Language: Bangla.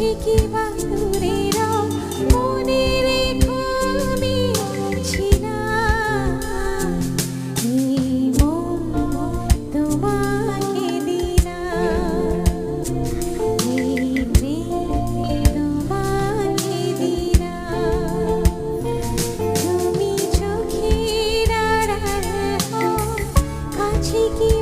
কি মনে রেখো আমি না। এই মন তোমাকে দিলাম এই প্রেম তুমি চোখের আড়ালে কাছে কি